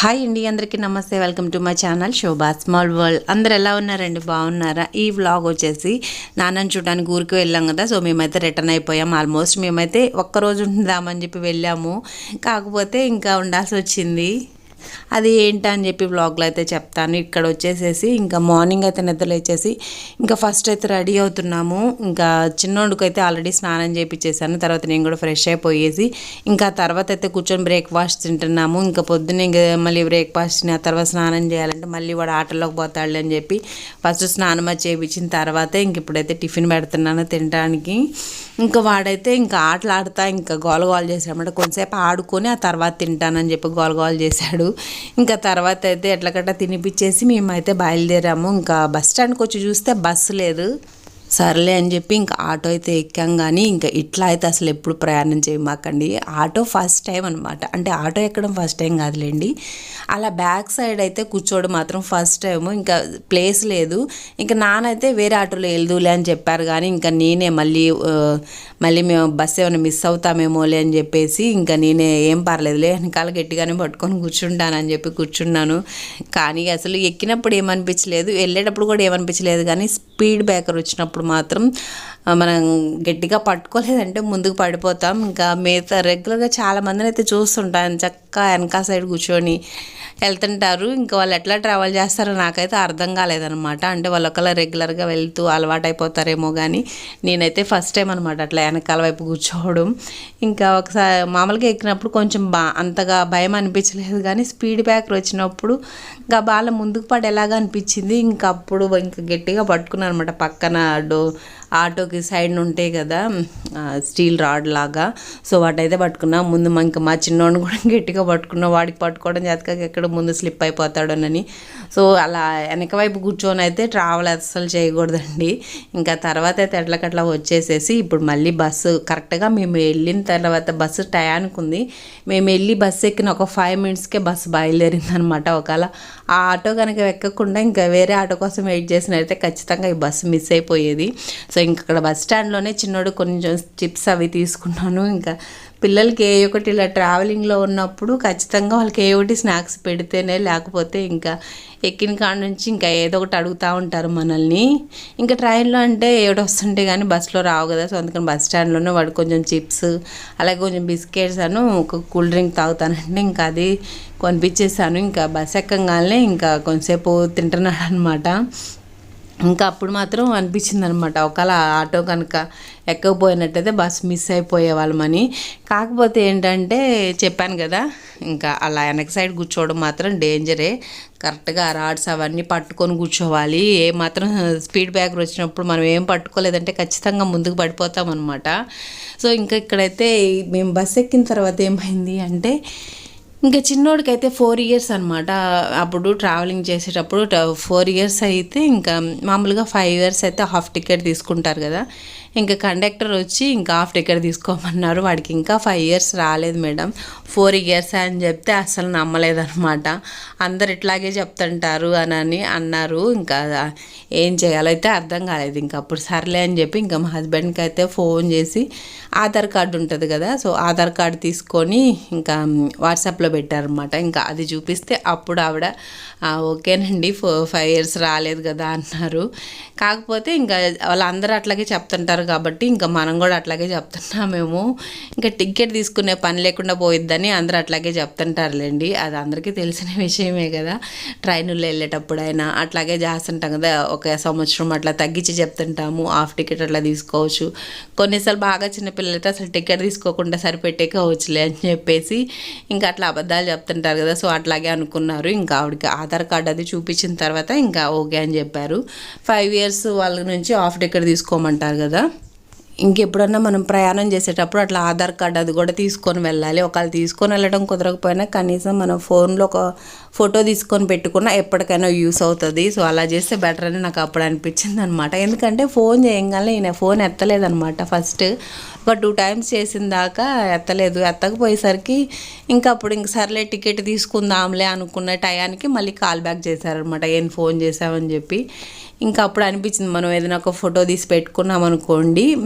Hi అండి అందరికీ నమస్తే. Welcome to my channel Shobha small world. అందరు ఎలా ఉన్నారండి? బాగున్నారా? ఈ వ్లాగ్ వచ్చేసి నాన్నని చూడడానికి ఊరికి వెళ్ళాం కదా సో మేమైతే రిటర్న్ అయిపోయాం. ఆల్మోస్ట్ మేమైతే ఒక్కరోజు ఉందామని చెప్పి వెళ్ళాము. కాకపోతే ఇంకా ఉండాల్సి వచ్చింది. అది ఏంటి అని చెప్పి వ్లాగ్లో అయితే చెప్తాను. ఇక్కడ వచ్చేసేసి ఇంకా మార్నింగ్ అయితే నిద్రలేచేసి ఇంకా ఫస్ట్ అయితే రెడీ అవుతున్నాము. ఇంకా చిన్నోడికైతే అయితే ఆల్రెడీ స్నానం చేయించేసాను తర్వాత నేను కూడా ఫ్రెష్ అయిపోయేసి ఇంకా తర్వాత అయితే కూర్చొని బ్రేక్ఫాస్ట్ తింటున్నాము. ఇంకా పొద్దున్న ఇంకా మళ్ళీ బ్రేక్ఫాస్ట్ తిని ఆ తర్వాత స్నానం చేయాలంటే మళ్ళీ వాడు ఆటలోకి పోతాడు అని చెప్పి ఫస్ట్ స్నానం చేయించిన తర్వాతే ఇంక ఇప్పుడైతే టిఫిన్ పెడుతున్నాను తినడానికి. ఇంకా వాడైతే ఇంకా ఆటలు ఆడుతా ఇంకా గోల గోల చేసాడన్నమాట కొంతసేపు ఆడుకొని ఆ తర్వాత తింటానని చెప్పి గోల చేశాడు. ఇంకా తర్వాత అయితే ఎట్లకట్ట తినిపించేసి మేమైతే బయలుదేరాము. ఇంకా బస్ స్టాండ్కి వచ్చి చూస్తే బస్సు లేదు. సర్లే అని చెప్పి ఇంకా ఆటో అయితే ఎక్కాం కానీ ఇంకా ఇట్లా అయితే అసలు ఎప్పుడు ప్రయాణం చేయమాకండి. ఆటో ఫస్ట్ టైం అనమాట అంటే ఆటో ఎక్కడం ఫస్ట్ టైం కాదులేండి. అలా బ్యాక్ సైడ్ అయితే కూర్చోవడం మాత్రం ఫస్ట్ టైం ఇంకా ప్లేస్ లేదు. ఇంకా నానైతే వేరే ఆటోలో వెళ్దులే అని చెప్పారు కానీ ఇంకా నేనే మళ్ళీ మళ్ళీ మేము బస్సు ఏమైనా మిస్ అవుతామేమోలే అని చెప్పేసి ఇంకా నేనే ఏం పర్లేదులే వెనకాల గట్టిగానే పట్టుకొని కూర్చుంటానని చెప్పి కూర్చున్నాను. కానీ అసలు ఎక్కినప్పుడు ఏమనిపించలేదు. వెళ్ళేటప్పుడు కూడా ఏమనిపించలేదు కానీ స్పీడ్ బ్రేకర్ వచ్చినప్పుడు మాత్రం ఆ, మనం గట్టిగా పట్టుకోలేదంటే ముందుకు పడిపోతాం. ఇంకా మిగతా రెగ్యులర్గా చాలామందిని అయితే చూస్తుంటాను. చక్కగా వెనక సైడ్ కూర్చొని వెళ్తుంటారు. ఇంకా వాళ్ళు ఎట్లా ట్రావెల్ చేస్తారో నాకైతే అర్థం కాలేదనమాట అంటే వాళ్ళు ఒకలా రెగ్యులర్గా వెళ్తూ అలవాటు అయిపోతారేమో కానీ నేనైతే ఫస్ట్ టైం అనమాట అట్లా వెనకాల వైపు కూర్చోవడం. ఇంకా ఒకసారి మామూలుగా ఎక్కినప్పుడు కొంచెం బా అంతగా భయం అనిపించలేదు కానీ స్పీడ్ బ్యాక్ వచ్చినప్పుడు ఇంకా బాల ముందుకు పడి ఎలాగ అనిపించింది. ఇంకా అప్పుడు ఇంకా గట్టిగా పట్టుకున్నాను అనమాట పక్కన డో ఆటోకి సైడ్ ఉంటాయి కదా స్టీల్ రాడ్ లాగా. సో వాటైతే పట్టుకున్నా. ముందు మా ఇంకా మా చిన్నోడిని కూడా గట్టిగా పట్టుకున్నా. వాడికి పట్టుకోవడం చేతకాక ఎక్కడ ముందు స్లిప్ అయిపోతాడోనని. సో అలా వెనక వైపు కూర్చొని అయితే ట్రావెల్ అస్సలు చేయకూడదండి. ఇంకా తర్వాత అయితే ఎట్లకట్లా వచ్చేసేసి ఇప్పుడు మళ్ళీ బస్సు కరెక్ట్గా మేము వెళ్ళిన తర్వాత బస్సు టయానికి ఉంది మేము వెళ్ళి బస్సు ఎక్కిన ఒక ఫైవ్ మినిట్స్కే బస్సు బయలుదేరింది అనమాట ఒకవేళ. ఆ ఆటో కనుక ఎక్కకుండా ఇంకా వేరే ఆటో కోసం వెయిట్ చేసినైతే ఖచ్చితంగా ఈ బస్సు మిస్ అయిపోయేది. సో ఇంక అక్కడ బస్ స్టాండ్లోనే చిన్నోడు కొంచెం చిప్స్ అవి తీసుకున్నాను. ఇంకా పిల్లలకి ఏ ఒకటి ఇలా ట్రావెలింగ్లో ఉన్నప్పుడు ఖచ్చితంగా వాళ్ళకి ఏ ఒకటి స్నాక్స్ పెడితేనే లేకపోతే ఇంకా ఎక్కిన కాడ నుంచి ఇంకా ఏదో ఒకటి అడుగుతూ ఉంటారు మనల్ని. ఇంకా ట్రైన్లో అంటే ఏడు వస్తుంటే కానీ బస్సులో రావు కదా. సో అందుకని బస్ స్టాండ్లోనే వాడు కొంచెం చిప్స్ అలాగే కొంచెం బిస్కెట్స్ అను ఒక కూల్ డ్రింక్ తాగుతానంటే ఇంకా అది కొనిపించేసాను. ఇంకా బస్ ఎక్కగానే ఇంకా కొంచెంసేపు తింటున్నాడు అనమాట ఇంకా అప్పుడు మాత్రం అనిపించింది అనమాట ఒకవేళ ఆటో కనుక ఎక్కకపోయినట్టయితే బస్సు మిస్ అయిపోయే వాళ్ళమని కాకపోతే ఏంటంటే చెప్పాను కదా ఇంకా అలా వెనక సైడ్ కూర్చోవడం మాత్రం డేంజరే. కరెక్ట్గా రాడ్స్ అవన్నీ పట్టుకొని కూర్చోవాలి. ఏ మాత్రం స్పీడ్ బ్యాక్ వచ్చినప్పుడు మనం ఏం పట్టుకోలేదంటే ఖచ్చితంగా ముందుకు పడిపోతాం అనమాట సో ఇంకా ఇక్కడైతే మేము బస్ ఎక్కిన తర్వాత ఏమైంది అంటే ఇంకా చిన్నోడికైతే ఫోర్ ఇయర్స్ అనమాట అప్పుడు ట్రావెలింగ్ చేసేటప్పుడు ఫోర్ ఇయర్స్ అయితే ఇంకా మామూలుగా ఫైవ్ ఇయర్స్ అయితే హాఫ్ టికెట్ తీసుకుంటారు కదా. ఇంకా కండక్టర్ వచ్చి ఇంకా హాఫ్ టికెట్ తీసుకోమన్నారు. వాడికి ఇంకా ఫైవ్ ఇయర్స్ రాలేదు మేడం. ఫోర్ ఇయర్స్ అని చెప్తే అసలు నమ్మలేదన్నమాట. అందరు ఇట్లాగే చెప్తుంటారు అని అని అన్నారు. ఇంకా ఏం చేయాలో అయితే అర్థం కాలేదు. ఇంకా అప్పుడు సర్లే అని చెప్పి ఇంకా మా హస్బెండ్కి అయితే ఫోన్ చేసి ఆధార్ కార్డు ఉంటుంది కదా సో ఆధార్ కార్డు తీసుకొని ఇంకా వాట్సాప్లో పెట్టారనమాట ఇంకా అది చూపిస్తే అప్పుడు ఆవిడ ఓకేనండి ఫో ఫైవ్ ఇయర్స్ రాలేదు కదా అన్నారు. కాకపోతే ఇంకా వాళ్ళందరూ అట్లాగే చెప్తుంటారు కాబట్టి ఇంకా మనం కూడా అట్లాగే చెప్తున్నామేమో. ఇంకా టికెట్ తీసుకునే పని లేకుండా పోయిద్దని అందరూ అట్లాగే చెప్తుంటారులేండి. అది అందరికీ తెలిసిన విషయమే కదా. ట్రైన్లో వెళ్ళేటప్పుడైనా అట్లాగే చేస్తుంటాం కదా. ఒక సంవత్సరం అట్లా తగ్గించి చెప్తుంటాము. హాఫ్ టికెట్ అట్లా తీసుకోవచ్చు. కొన్నిసార్లు బాగా చిన్నపిల్లలు అసలు టికెట్ తీసుకోకుండా సరిపెట్టేకోవచ్చులే అని చెప్పేసి ఇంకా అట్లా అబద్ధాలు చెప్తుంటారు కదా. సో అట్లాగే అనుకున్నారు. ఇంకా ఆవిడకి ఆధార్ కార్డు అది చూపించిన తర్వాత ఇంకా ఓకే అని చెప్పారు. ఫైవ్ ఇయర్స్ వాళ్ళ నుంచి హాఫ్ టికెట్ తీసుకోమంటారు కదా. ఇంకెప్పుడన్నా మనం ప్రయాణం చేసేటప్పుడు అట్లా ఆధార్ కార్డు అది కూడా తీసుకొని వెళ్ళాలి. ఒకవేళ తీసుకొని వెళ్ళడం కుదరకపోయినా కనీసం మనం ఫోన్లో ఒక ఫోటో తీసుకొని పెట్టుకున్నా ఎప్పటికైనా యూస్ అవుతుంది. సో అలా చేస్తే బెటర్ అని నాకు అప్పుడు అనిపించింది అనమాట ఎందుకంటే ఫోన్ చేయగానే ఈయన ఫోన్ ఎత్తలేదనమాట ఫస్ట్. ఒక టూ టైమ్స్ చేసిన దాకా ఎత్తలేదు. ఎత్తకపోయేసరికి ఇంకా అప్పుడు ఇంక సర్లే టికెట్ తీసుకుందాంలే అనుకున్న టయానికి మళ్ళీ కాల్ బ్యాక్ చేశారనమాట. ఏం ఫోన్ చేసామని చెప్పి. ఇంకా అప్పుడు అనిపించింది మనం ఏదైనా ఒక ఫోటో తీసి పెట్టుకున్నాం అనుకోండి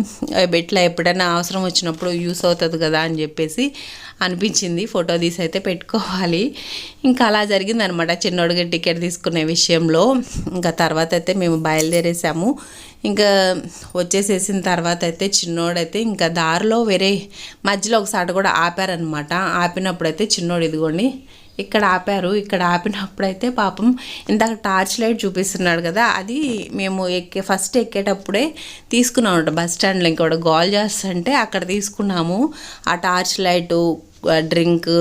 ఇట్లా ఎప్పుడైనా అవసరం వచ్చినప్పుడు యూస్ అవుతుంది కదా అని చెప్పేసి అనిపించింది. ఫోటో తీసి అయితే పెట్టుకోవాలి. ఇంకా అలా జరిగిందనమాట చిన్నోడిగా టికెట్ తీసుకునే విషయంలో ఇంకా తర్వాత అయితే మేము బయలుదేరేసాము. ఇంకా వచ్చేసేసిన తర్వాత అయితే చిన్నోడైతే ఇంకా దారిలో వేరే మధ్యలో ఒకసారి కూడా ఆపారనమాట ఆపినప్పుడు అయితే చిన్నోడు ఇదిగోండి ఇక్కడ ఆపారు. ఇక్కడ ఆపినప్పుడైతే పాపం ఇందాక టార్చ్ లైట్ చూపిస్తున్నాడు కదా అది మేము ఎక్కే ఫస్ట్ ఎక్కేటప్పుడే తీసుకున్నాం బస్ స్టాండ్లో. ఇంకోటి గోల్ చేస్తుంటే అక్కడ తీసుకున్నాము. ఆ టార్చ్ లైటు డ్రింక్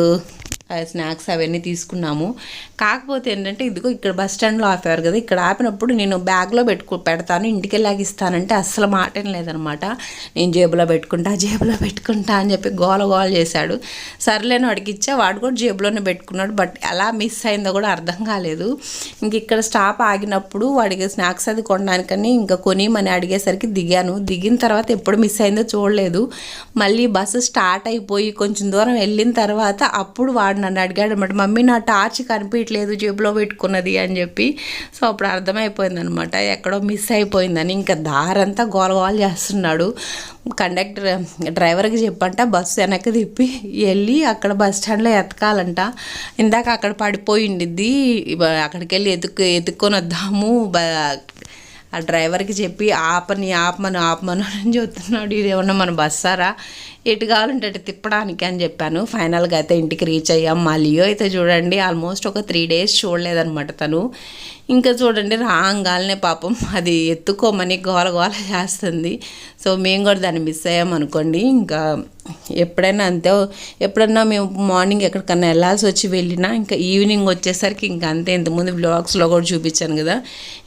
స్నాక్స్ అవన్నీ తీసుకున్నాము. కాకపోతే ఏంటంటే ఇదిగో ఇక్కడ బస్ స్టాండ్లో ఆపారు కదా ఇక్కడ ఆపినప్పుడు నేను బ్యాగ్లో పెట్టుకు పెడతాను ఇంటికి వెళ్ళాక ఇస్తానంటే అస్సలు మాట లేదనమాట. నేను జేబులో పెట్టుకుంటా జేబులో పెట్టుకుంటా అని చెప్పి గోల గోల చేశాడు. సర్లేను వాడికి ఇచ్చా వాడు కూడా జేబులోనే పెట్టుకున్నాడు బట్ ఎలా మిస్ అయిందో కూడా అర్థం కాలేదు. ఇంక ఇక్కడ స్టాప్ ఆగినప్పుడు వాడికి స్నాక్స్ అది కొనడానికని ఇంకా కొనిమని అడిగేసరికి దిగాను. దిగిన తర్వాత ఎప్పుడు మిస్ అయిందో చూడలేదు. మళ్ళీ బస్సు స్టార్ట్ అయిపోయి కొంచెం దూరం వెళ్ళిన తర్వాత అప్పుడు వాడు నన్ను అడిగాడు అనమాట మమ్మీ నా టార్చ్ కనిపించట్లేదు జేబులో పెట్టుకున్నది అని చెప్పి. సో అప్పుడు అర్థమైపోయింది అనమాట ఎక్కడో మిస్ అయిపోయిందని. ఇంకా దారంతా గోల గోల చేస్తున్నాడు. కండక్టర్ డ్రైవర్కి చెప్పంట బస్సు వెనక్కి తిప్పి వెళ్ళి అక్కడ బస్ స్టాండ్లో ఎతకాలంట. ఇందాక అక్కడ పడిపోయిండిద్ది అక్కడికి వెళ్ళి ఎతుక్కు ఎత్తుక్కొని వద్దాము. ఆ డ్రైవర్కి చెప్పి ఆపని ఆపమను ఆపమను అని చెప్తున్నాడు. ఇది మన బస్సారా? ఎటు కావాలంటే అటు తిప్పడానికి అని చెప్పాను. ఫైనల్గా అయితే ఇంటికి రీచ్ అయ్యాం. మా లియో అయితే చూడండి ఆల్మోస్ట్ ఒక త్రీ డేస్ చూడలేదనమాట తను. ఇంకా చూడండి రాగానే పాపం అది ఎత్తుకోమని గోల గోల చేస్తుంది. సో మేము కూడా దాన్ని మిస్ అయ్యాం అనుకోండి. ఇంకా ఎప్పుడైనా అంతే ఎప్పుడన్నా మేము మార్నింగ్ ఎక్కడికన్నా వెళ్ళాల్సి వచ్చి వెళ్ళినా ఇంకా ఈవినింగ్ వచ్చేసరికి ఇంకా అంతే. ఇంతకుముందు బ్లాగ్స్లో కూడా చూపించాను కదా.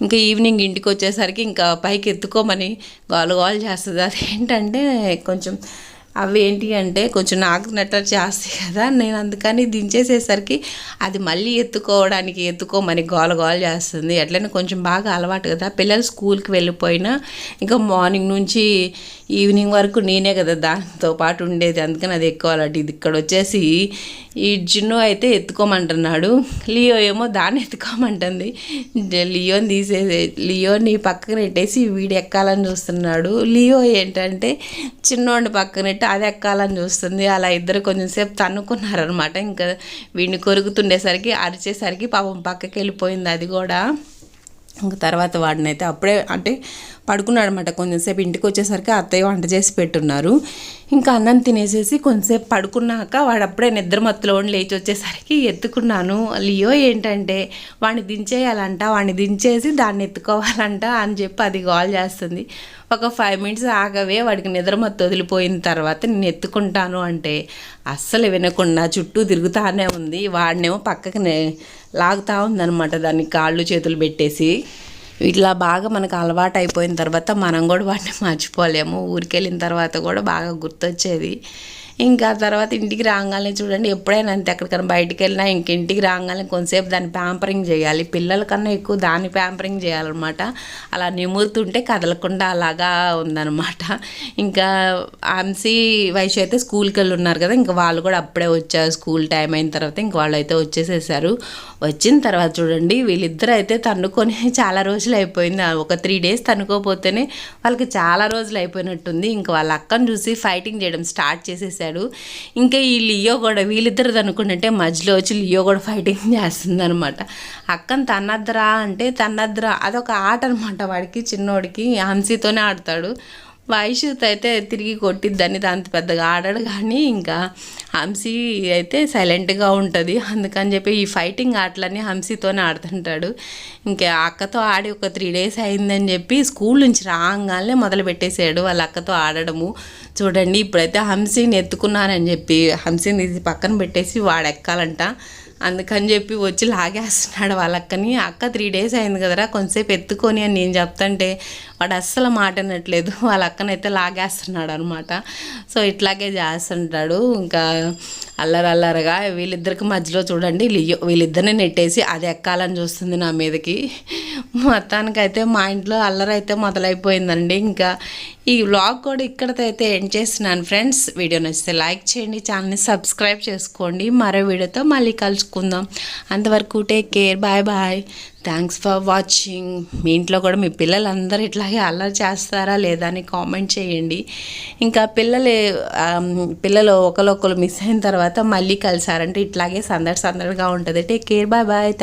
ఇంకా ఈవినింగ్ ఇంటికి వచ్చేసరికి ఇంకా పైకి ఎత్తుకోమని గోల గోల చేస్తుంది. అదేంటంటే కొంచెం అవి ఏంటి అంటే కొంచెం నాకు నెట్టర్ చేస్తాయి కదా నేను అందుకని దించేసేసరికి అది మళ్ళీ ఎత్తుకోవడానికి ఎత్తుకోమని గోల గోల చేస్తుంది. ఎట్లయినా కొంచెం బాగా అలవాటు కదా పిల్లలు స్కూల్కి వెళ్ళిపోయినా ఇంకా మార్నింగ్ నుంచి ఈవినింగ్ వరకు నేనే కదా దాంతో పాటు ఉండేది. అందుకని అది ఎక్కువ అలవాటు. ఇది ఇక్కడ వచ్చేసి ఈ జిన్ను అయితే ఎత్తుకోమంటున్నాడు. లియో ఏమో దాన్ని ఎత్తుకోమంటుంది. లియోని తీసేసి లియోని పక్కన పెట్టేసి వీడు ఎక్కాలని చూస్తున్నాడు. లియో ఏంటంటే చిన్నోడిని పక్కన పెట్టి అది ఎక్కాలని చూస్తుంది. అలా ఇద్దరు కొంచెం సేపు తన్నుకున్నారనమాట ఇంకా వీడిని కొరుకుతుండేసరికి అరిచేసరికి పాపం పక్కకి వెళ్ళిపోయింది అది కూడా. ఇంకా తర్వాత వాడినైతే అప్పుడే అంటే పడుకున్నాడు అనమాట కొంచెంసేపు ఇంటికి వచ్చేసరికి అత్తయ్య వంట చేసి పెట్టున్నారు. ఇంకా అన్నం తినేసేసి కొంచెంసేపు పడుకున్నాక వాడు అప్పుడే నిద్రమత్తులో లేచి వచ్చేసరికి ఎత్తుకున్నాను. లియో ఏంటంటే వాడిని దించేయాలంట వాడిని దించేసి దాన్ని ఎత్తుకోవాలంట అని చెప్పి అది కాల్ చేస్తుంది. ఒక ఫైవ్ మినిట్స్ ఆగవే వాడికి నిద్రమత్తు వదిలిపోయిన తర్వాత నేను ఎత్తుకుంటాను అంటే అస్సలు వినకుండా చుట్టూ తిరుగుతానే ఉంది. వాడినేమో పక్కకి లాగుతూ ఉందనమాట దాన్ని కాళ్ళు చేతులు పెట్టేసి. ఇట్లా బాగా మనకు అలవాటు అయిపోయిన తర్వాత మనం కూడా వాటిని మర్చిపోలేము. ఊరికెళ్ళిన తర్వాత కూడా బాగా గుర్తొచ్చేది. ఇంకా తర్వాత ఇంటికి రాగానే చూడండి ఎప్పుడైనా అంతే ఎక్కడికైనా బయటికి వెళ్ళినా ఇంక ఇంటికి రాగానే కొంతసేపు దాన్ని ప్యాంపరింగ్ చేయాలి. పిల్లల కన్నా ఎక్కువ దాన్ని ప్యాంపరింగ్ చేయాలన్నమాట. అలా నిమురుతుంటే కదలకుండా అలాగా ఉందన్నమాట. ఇంకా ఆంసీ వయసు అయితే స్కూల్కి వెళ్ళి ఉన్నారు కదా ఇంకా వాళ్ళు కూడా అప్పుడే వచ్చారు స్కూల్ టైం అయిన తర్వాత ఇంక వాళ్ళు అయితే వచ్చేసేసారు. వచ్చిన తర్వాత చూడండి వీళ్ళిద్దరు అయితే తన్నుకొని చాలా రోజులు అయిపోయింది. ఒక త్రీ డేస్ తన్నుకోపోతేనే వాళ్ళకి చాలా రోజులు అయిపోయినట్టుంది. ఇంకా వాళ్ళ అక్కను చూసి ఫైటింగ్ చేయడం స్టార్ట్ చేసేసారు. చేశాడు ఇంకా ఈ లియో కూడా వీళ్ళిద్దరిది అనుకుంటుంటే మధ్యలో వచ్చి లియో కూడా ఫైటింగ్ చేస్తుంది అనమాట అక్కని తన్నద్రా అంటే తన్నద్రా అదొక ఆట అనమాట వాడికి చిన్నోడికి హంసీతోనే ఆడతాడు. వైశ్యూత్ అయితే తిరిగి కొట్టిద్దని దాంతో పెద్దగా ఆడాడు కానీ ఇంకా హంసీ అయితే సైలెంట్గా ఉంటుంది. అందుకని చెప్పి ఈ ఫైటింగ్ ఆటలన్నీ హంసీతోనే ఆడుతుంటాడు. ఇంకా అక్కతో ఆడి ఒక త్రీ డేస్ అయిందని చెప్పి స్కూల్ నుంచి రాగానే మొదలు పెట్టేశాడు వాళ్ళ అక్కతో ఆడడము. చూడండి ఇప్పుడైతే హంసీని ఎత్తుకున్నానని చెప్పి హంసీని పక్కన పెట్టేసి వాడు ఎక్కాలంట. అందుకని చెప్పి వచ్చి లాగేస్తున్నాడు వాళ్ళక్కని అక్క త్రీ డేస్ అయింది కదరా కొంతసేపు ఎత్తుకొని అని నేను చెప్తుంటే వాడు అస్సలు మాట అనట్లేదు వాళ్ళ అక్కనైతే లాగేస్తున్నాడు అనమాట సో ఇట్లాగే చేస్తుంటాడు. ఇంకా అల్లరల్లరగా వీళ్ళిద్దరికి మధ్యలో చూడండి వీళ్ళిద్దరిని నెట్టేసి అది ఎక్కాలని చూస్తుంది నా మీదకి. మొత్తానికైతే మా ఇంట్లో అల్లరి అయితే మొదలైపోయిందండి. ఇంకా ఈ వ్లాగ్ కూడా ఇక్కడతో అయితే ఎండ్ చేస్తున్నాను ఫ్రెండ్స్. వీడియో నచ్చితే లైక్ చేయండి ఛానల్ని సబ్స్క్రైబ్ చేసుకోండి. మరో వీడియోతో మళ్ళీ కలుసుకుందాం. అంతవరకు take care bye bye. Thanks for watching మీ ఇంట్లో కూడా మీ పిల్లలందరూ ఇట్లాగే అల్లరి చేస్తారా లేదా అని కామెంట్ చేయండి. ఇంకా పిల్లలు పిల్లలు ఒకరొకరు మిస్ అయిన తర్వాత మళ్ళీ కలిసారంటే ఇట్లాగే సందడి సందడిగా ఉంటుంది. Take care bye bye thank